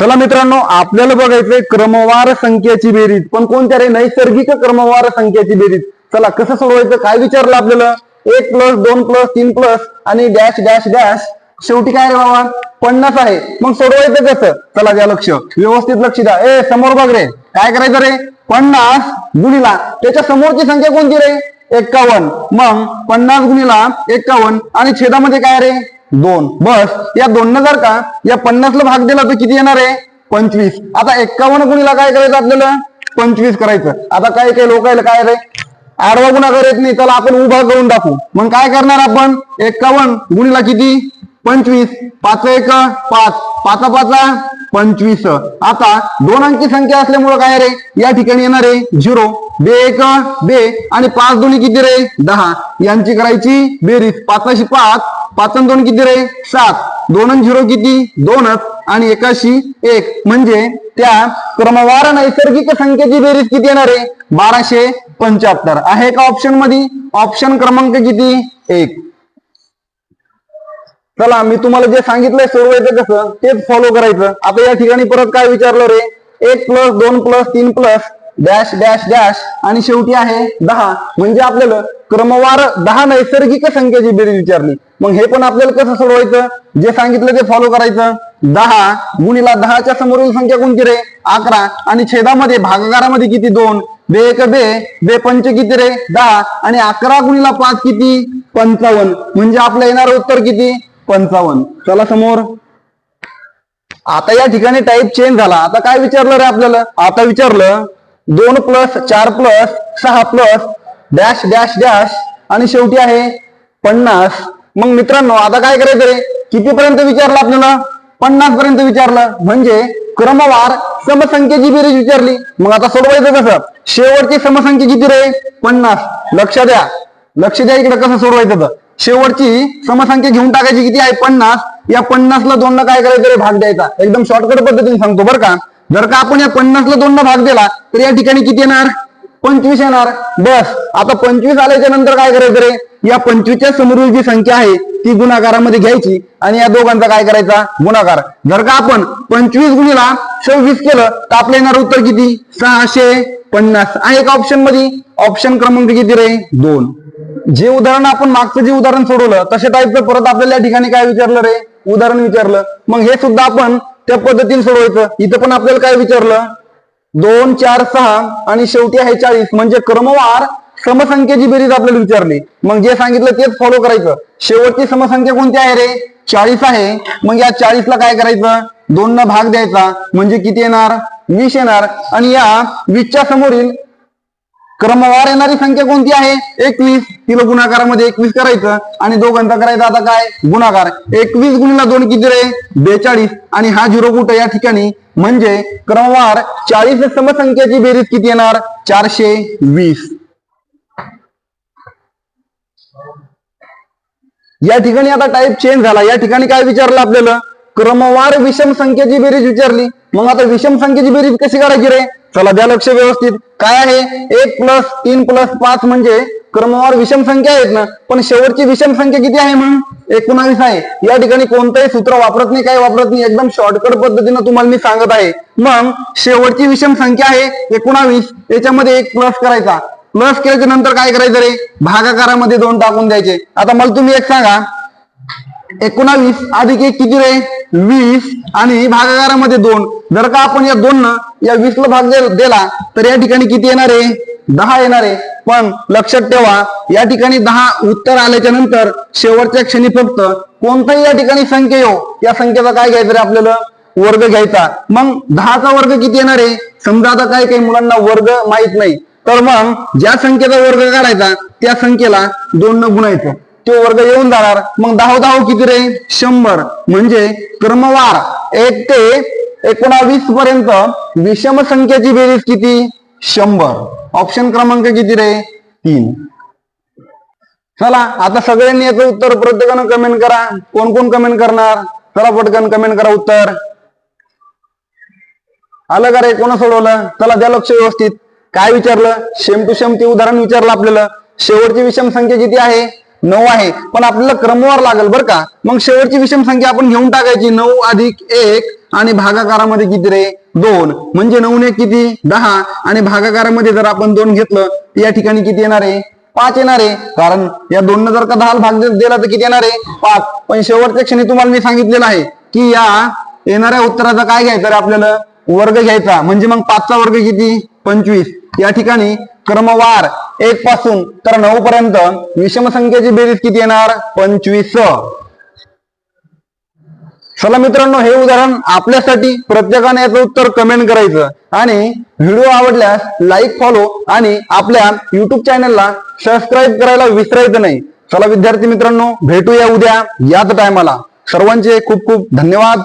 चला मित्रांनो आपल्याला बघायचंय क्रमवार संख्येची बेरीज. पण कोणत्या रे? नैसर्गिक क्रमवार संख्येची बेरीज. चला कसं सोडवायचं? काय विचारलं आपल्याला? एक प्लस दोन प्लस तीन प्लस आणि डॅश डॅश डॅश शेवटी काय रे बाबा? पन्नास आहे. मग सोडवायचं कसं? चला द्या लक्ष. व्यवस्थित लक्ष द्या. ए समोर बघ रे. काय करायचं रे? पन्नास गुणिला. त्याच्या समोरची संख्या कोणती रे? एक्कावन्न मग पन्नास गुणिला एक्कावन्न आणि छेदामध्ये काय रे? दोन. बस या दोन जर का या पन्नासला भाग दिला तर किती येणार आहे? पंचवीस. आता एक्कावन्न गुणीला काय करायचं आपल्याला? पंचवीस करायचं. आता काही काही लोक काय रे? आडवा गुणाकार येत नाही त्याला आपण उभा करून टाकू मग काय करणार आपण? एक्कावन्न गुणीला किती? पंचवीस. पाच एक पाच. पाच पाच पंचवीस. आता दोन अंकी संख्या असल्यामुळं काय रे? या ठिकाणी येणार आहे झिरो. बे एक बे. आणि पाच दोन्ही किती रे? दहा. यांची करायची बेरीज. पाचशे पाच पाच आणि दोन किती रे? सात. दोन आणि झिरो किती? दोनच. आणि एकाशी एक. म्हणजे त्या क्रमवार नैसर्गिक संख्येची बेरीज किती येणार आहे? बाराशे पंच्याहत्तर. आहे का ऑप्शनमध्ये ऑप्शन क्रमांक किती? एक. चला मी तुम्हाला जे सांगितलंय सोडवायचं कसं तेच फॉलो करायचं. आता या ठिकाणी परत काय विचारलं रे? एक प्लस दोन प्लस तीन प्लस डॅश डॅश डॅश आणि शेवटी आहे दहा. म्हणजे आपल्याला क्रमवार दहा नैसर्गिक संख्येची बेरीज विचारली. मग हे पण आपल्याला कसं सोडवायचं? जे सांगितलं ते फॉलो करायचं. दहा गुणीला दहाच्या समोरील संख्या कोणती रे? अकरा. आणि छेदामध्ये भागाकारामध्ये किती? दोन. बे एक बे बे पंच किती रे? दहा. आणि अकरा गुणीला पाच किती? पंचावन्न. म्हणजे आपलं येणार उत्तर किती? पंचावन्न. चला समोर. आता या ठिकाणी टाईप चेंज झाला. आता काय विचारलं रे आपल्याला? आता विचारलं दोन प्लस चार प्लस सहा प्लस डॅश डॅश डॅश. आणि शेवटी आहे पन्नास. मग मित्रांनो आता काय करायचं रे? कितीपर्यंत विचारलं आपल्याला पन्नास पर्यंत विचारलं. म्हणजे क्रमवार समसंख्येची बेरीज विचारली. मग आता सोडवायचं कसं? शेवटची समसंख्या किती रे? पन्नास. लक्ष द्या. लक्ष द्या इकडे कसं सोडवायचं तर. शेवटची समसंख्या घेऊन टाकायची किती आहे? पन्नास. या पन्नासला दोनला काय करायचं रे? भाग द्यायचा. एकदम शॉर्टकट पद्धतीने सांगतो बरं का. जर का आपण या पन्नासला दोनदा भाग दिला तर या ठिकाणी किती येणार? पंचवीस येणार. बस. आता पंचवीस आल्याच्यानंतर काय करायचं रे? या पंचवीसच्या समोरील जी संख्या आहे ती गुणाकारामध्ये घ्यायची आणि या दोघांचा काय करायचा? गुणाकार. जर का आपण पंचवीस गुणीला सव्वीस केलं तर आपलं येणार उत्तर किती? सहाशे पन्नास. आहे का ऑप्शनमध्ये ऑप्शन क्रमांक किती रे? दोन. जे उदाहरण आपण मागचं जे उदाहरण सोडवलं तशा टाईपचं परत आपल्याला या ठिकाणी काय विचारलं रे? उदाहरण विचारलं. मग हे सुद्धा आपण त्या पद्धतीने सोडवायचं. इथं पण आपल्याला काय विचारलं? दोन चार सहा आणि शेवटी आहे चाळीस. म्हणजे क्रमवार समसंख्येची बेरीज आपल्याला विचारली. मग जे सांगितलं तेच फॉलो करायचं. शेवटची समसंख्या कोणती आहे रे? चाळीस आहे. मग या चाळीसला काय करायचं? दोन न भाग द्यायचा. म्हणजे किती येणार? वीस येणार. आणि या वीसच्या समोरील क्रमवार येणारी संख्या कोणती आहे? एकवीस. तिला गुणाकारामध्ये एकवीस करायचं. आणि दोघांचा करायचा आता काय? गुणाकार. एकवीस गुणीला दोन किती रे? बेचाळीस. आणि हा झिरो कुठं या ठिकाणी? म्हणजे क्रमवार चाळीस समसंख्येची बेरीज किती येणार? चारशे वीस. या ठिकाणी आता टाईप चेंज झाला. या ठिकाणी काय विचारलं आपल्याला? क्रमवार विषम संख्येची बेरीज विचारली. मग आता विषम संख्येची बेरीज कशी करायची रे? चला द्या लक्ष व्यवस्थित. काय आहे? एक प्लस तीन प्लस पाच म्हणजे क्रमवार विषम संख्या आहेत ना. पण शेवटची विषम संख्या किती आहे मग? एकोणावीस आहे. या ठिकाणी कोणतंही सूत्र वापरत नाही काही वापरत नाही. एकदम शॉर्टकट पद्धतीनं तुम्हाला मी सांगत आहे. मग शेवटची विषम संख्या आहे एकोणावीस. याच्यामध्ये एक प्लस करायचा. प्लस केल्याच्यानंतर काय करायचं रे? भागाकारामध्ये दोन टाकून द्यायचे. आता मला तुम्ही एक सांगा. एकोणावीस अधिक एक किती रे? वीस. आणि भागाकारामध्ये दोन. जर का आपण या दोन न या वीस ला भाग दिला तर या ठिकाणी किती येणार आहे? दहा येणार आहे. पण लक्षात ठेवा या ठिकाणी दहा उत्तर आल्याच्यानंतर शेवटच्या क्षणी फक्त कोणताही या ठिकाणी संख्या येऊ. या संख्येचा काय घ्यायचं रे आपल्याला? वर्ग घ्यायचा. मग दहाचा वर्ग किती येणार आहे? समजा आता काही काही मुलांना वर्ग माहीत नाही. तर मग ज्या संख्येचा वर्ग काढायचा त्या संख्येला दोन न गुणायचं. तो वर्ग येऊन जाणार. मग दहा दहा किती रे? शंभर. म्हणजे क्रमवार एक ते एकोणावीस पर्यंत विषम संख्येची बेरीज किती? शंभर. ऑप्शन क्रमांक किती रे? तीन. चला आता सगळ्यांनी याचं उत्तर प्रत्येकानं कमेंट करा. कोण कोण कमेंट करणार? चला पटकन कमेंट करा उत्तर. आलं का रे? कोण सोडवलं? चला द्या लक्ष व्यवस्थित. काय विचारलं? शेम टू शेम ते उदाहरण विचारलं आपल्याला. शेवटची विषम संख्या किती आहे? नऊ आहे. पण आपल्याला क्रमवार लागेल बरं का. मग शेवटची विषम संख्या आपण घेऊन टाकायची. नऊ अधिक एक आणि भागाकारामध्ये किती रे? दोन. म्हणजे नऊ ने किती? दहा. आणि भागाकारामध्ये जर आपण दोन घेतलं तर या ठिकाणी किती येणार आहे? पाच येणार आहे. कारण या दोन जर का दहा भाग जर दिला तर किती येणार आहे? पाच. पण शेवटच्या क्षणी तुम्हाला मी सांगितलेलं आहे की या येणाऱ्या उत्तराचा काय घ्यायचं रे आपल्याला? वर्ग घ्यायचा. म्हणजे मग पाचचा वर्ग किती? पंचवीस. या ठिकाणी क्रमवार एक पासून तर नऊ पर्यंत विषम संख्येची बेरीज किती येणार? पंचवीस. चला मित्रांनो हे उदाहरण आपल्यासाठी प्रत्येकाने याचं उत्तर कमेंट करायचं. आणि व्हिडिओ आवडल्यास लाईक फॉलो आणि आपल्या युट्यूब चॅनलला सबस्क्राईब करायला विसरायचं नाही. चला विद्यार्थी मित्रांनो भेटूया उद्या याच टायमाला सर्वांचे खूप खूप धन्यवाद.